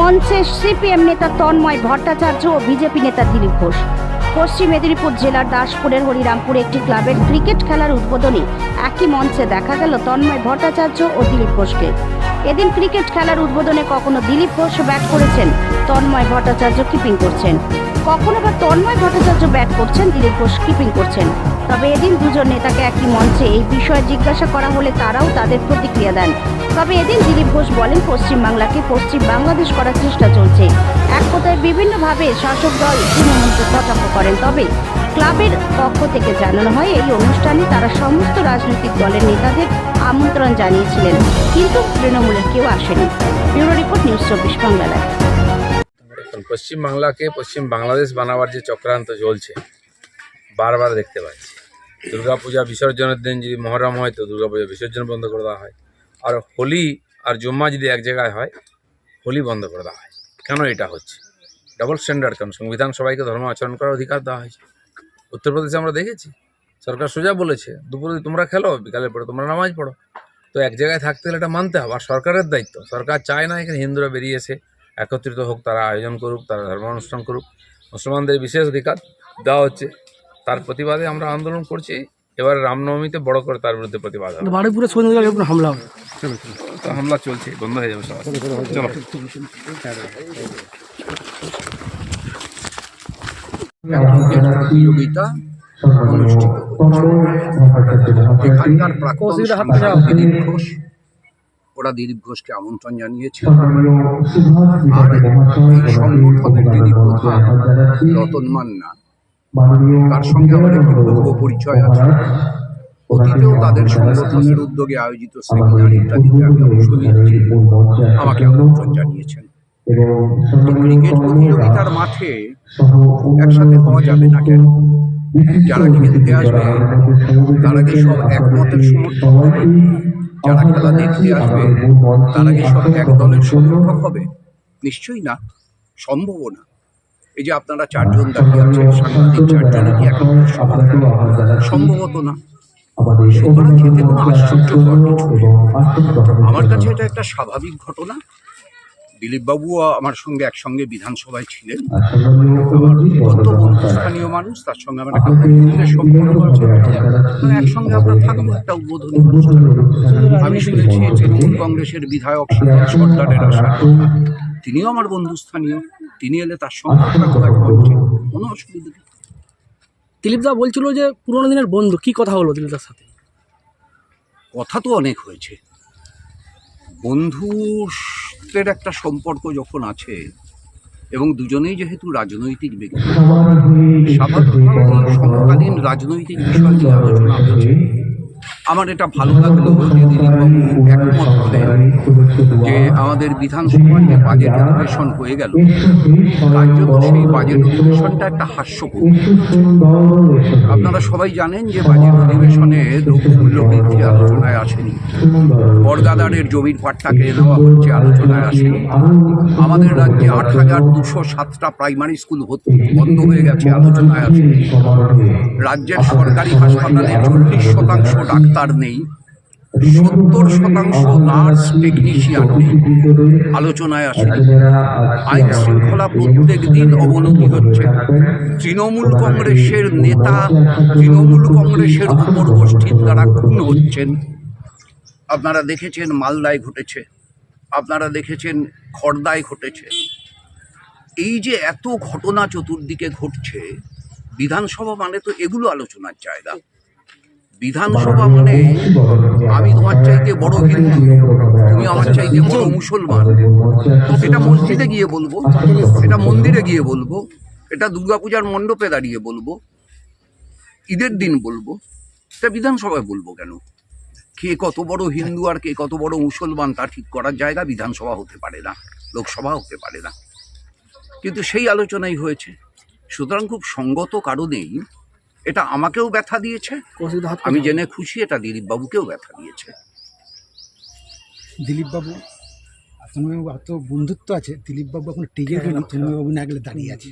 মঞ্চে সিপিএম নেতা তন্ময় ভট্টাচার্য ও বিজেপি নেতা দিলীপ ঘোষ। পশ্চিম মেদিনীপুর জেলার দাসপুরের হরিরামপুরে একটি ক্লাবের ক্রিকেট খেলার উদ্বোধনে একই মঞ্চে দেখা গেল তন্ময় ভট্টাচার্য ও দিলীপ ঘোষকে। এদিন ক্রিকেট খেলার উদ্বোধনে কখনো দিলীপ ঘোষ ব্যাট করেছেন, তন্ময় ভট্টাচার্য কিপিং করছেন। কখনো বা তন্ময় ভট্টাচার্য ব্যাট করছেন দিলীপ ঘোষ কিপিং করছেন। তবে এদিন দুজন নেতাকে একই মঞ্চে এই বিষয়ে জিজ্ঞাসা করা হলে তারাও তাদের প্রতিক্রিয়া দেন। তবে এদিন দিলীপ ঘোষ বলেন, পশ্চিমবাংলাকে পশ্চিম বাংলাদেশ করার চেষ্টা চলছে। এক কথায় বিভিন্নভাবে শাসক দল তৃণমূলকে কটাক্ষ করেন, তবে ক্লাবের পক্ষ থেকে জানানো হয়, এই অনুষ্ঠানে তারা সমস্ত রাজনৈতিক দলের নেতাদের আমন্ত্রণ জানিয়েছিলেন, কিন্তু তৃণমূলের কেউ আসেনি। ব্যুরো রিপোর্ট নিউজ চব্বিশ বাংলা পশ্চিম বাংলাকে পশ্চিম বাংলাদেশ বানাবার যে চক্রান্ত চলছে, বারবার দেখতে পাচ্ছি। দুর্গাপূজা বিসর্জনের দিন যদি মহরম হয়, তো দুর্গাপূজা বিসর্জন বন্ধ করে দেওয়া হয়। আর হোলি আর জুম্মা যদি এক জায়গায় হয়, হোলি বন্ধ করে দেওয়া হয়। কেন এটা হচ্ছে? ডাবল স্ট্যান্ডার্ড কেন সংবিধান সবাইকে ধর্ম আচরণ করার অধিকার দেওয়া হয়েছে। উত্তরপ্রদেশে আমরা দেখেছি, সরকার সোজা বলেছে, দুপুরে তোমরা খেলো, বিকালের পরে তোমরা নামাজ পড়ো। তো এক জায়গায় থাকতে হলে এটা মানতে হবে, আর সরকারের দায়িত্ব। সরকার চায় না এখানে হিন্দুরা বেরিয়ে এসে একত্রিত হোক তারা আয়োজন করুক তারা ধর্মানুষ্ঠান করুক। মুসলমানদের বিশেষ অধিকার দেওয়া হচ্ছে। তার প্রতিবাদে আমরা আন্দোলন করছি। এবার রামনবমীতে বড় করে তার বিরুদ্ধে প্রতিবাদ হবে। বারুইপুরে হামলা হবে তো হামলা চলছে বন্ধ হয়ে যাবে চলো। প্রতিযোগিতা অনুষ্ঠিত এখানকার ঘোষ ওরা দিলীপ ঘোষকে আমন্ত্রণ জানিয়েছে আর এই সংগঠনের যিনি প্রধান রতন মান্না। তার সঙ্গে আমার একটি পূর্ব পরিচয় আছে। অতীতেও তাদের সংগঠনের উদ্যোগে আয়োজিত সেমিনার ইত্যাদিতে আমি অংশ নিয়েছি। আমাকে আমন্ত্রণ জানিয়েছেন। ক্রিকেট প্রতিযোগিতার মাঠে একসাথে হওয়া যাবে না কেন? যারা খেলতে আসবে তারা কি সব একমতের সমর্থক? হবে যারা খেলা দেখতে আসবে তারা কি সব এক দলের হবে? নিশ্চয়ই না। সম্ভব না। এই যে আপনারা চারজন দাঁড়িয়ে আছেন সাংবাদিক চারজনে কি এক সম্ভবত না। সুতরাং এতে কোনো আশ্চর্যকর আমার কাছে এটা একটা স্বাভাবিক ঘটনা। দিলীপবাবুও আমার সঙ্গে একসঙ্গে বিধানসভায় ছিলেন। আমার অত্যন্ত বন্ধুস্থানীয় মানুষ তার সঙ্গে আমার একটা বন্ধুত্বের সম্পর্ক আছে একসঙ্গে আমরা থাকব একটা উদ্বোধনী আমি শুনেছি তৃণমূল কংগ্রেসের বিধায়ক সর্দারের তিনিও আমার বন্ধুস্থানীয়। তিনি এলে তার সঙ্গে থাকব এক মঞ্চে কোনো অসুবিধা নেই। দিলীপদা বলছিল যে পুরোনো দিনের বন্ধু। কি কথা হলো দিলীপদার সাথে? কথা তো অনেক হয়েছে। বন্ধুত্বের একটা সম্পর্ক যখন আছে এবং দুজনেই যেহেতু রাজনৈতিক ব্যক্তি স্বাভাবিকভাবে সমকালীন রাজনৈতিক বিষয় নিয়ে আলোচনা হয়েছে আমার এটা ভালো লাগল যে একমত হলেন যে আমাদের বিধানসভার যে বাজেট অধিবেশন হয়ে গেল। জন্য সেই বাজেট অধিবেশনটা একটা হাস্যকর। আপনারা সবাই জানেন যে বাজেট অধিবেশনে দ্রব্যমূল্য বৃদ্ধি আলোচনায় আসেনি। বর্গাদারের জমির পাট্টা কেড়ে নেওয়া হচ্ছে, আলোচনায় আসেনি। আমাদের রাজ্যে আট হাজার দুশো সাতটা প্রাইমারি স্কুল বন্ধ হয়ে গেছে, আলোচনায় আসেনি। রাজ্যের সরকারি হাসপাতালে চল্লিশ শতাংশ ডাক্তার নেই। সত্তর শতাংশ নার্স টেকনিশিয়ান আলোচনায় আসে। আইন শৃঙ্খলা প্রত্যেক দিন অবনতি হচ্ছে। তৃণমূল কংগ্রেসের নেতা তৃণমূল কংগ্রেসের উপর গোষ্ঠীর দ্বারা খুন হচ্ছেন। আপনারা দেখেছেন মালদায় ঘটেছে। আপনারা দেখেছেন খড়দায় ঘটেছে। এই যে এত ঘটনা চতুর্দিকে ঘটছে, বিধানসভা মানে তো এগুলো আলোচনার জায়গা। বিধানসভা মানে আমি তোমার চাইতে বড় হিন্দু, তুমি আমার চাইতে বড় মুসলমান। এটা মসজিদে গিয়ে বলব, এটা মন্দিরে গিয়ে বলব, এটা দুর্গাপূজার মণ্ডপে দাঁড়িয়ে বলব, ঈদের দিন বলব, এটা বিধানসভায় বলব কেন? কে কত বড় হিন্দু আর কে কত বড় মুসলমান তা ঠিক করার জায়গা বিধানসভা হতে পারে না, লোকসভা হতে পারে না। কিন্তু সেই আলোচনাই হয়েছে। সুতরাং খুব সঙ্গত কারণেই এটা আমাকেও ব্যথা দিয়েছে। আমি জেনে খুশি এটা দিলীপ বাবুকেও ব্যথা দিয়েছে। দিলীপবাবু তন্ময়বাবু এত বন্ধুত্ব আছে দিলীপবাবু এখন টিকে গেলে? তন্ময়বাবু না গেলে দাঁড়িয়ে আছে।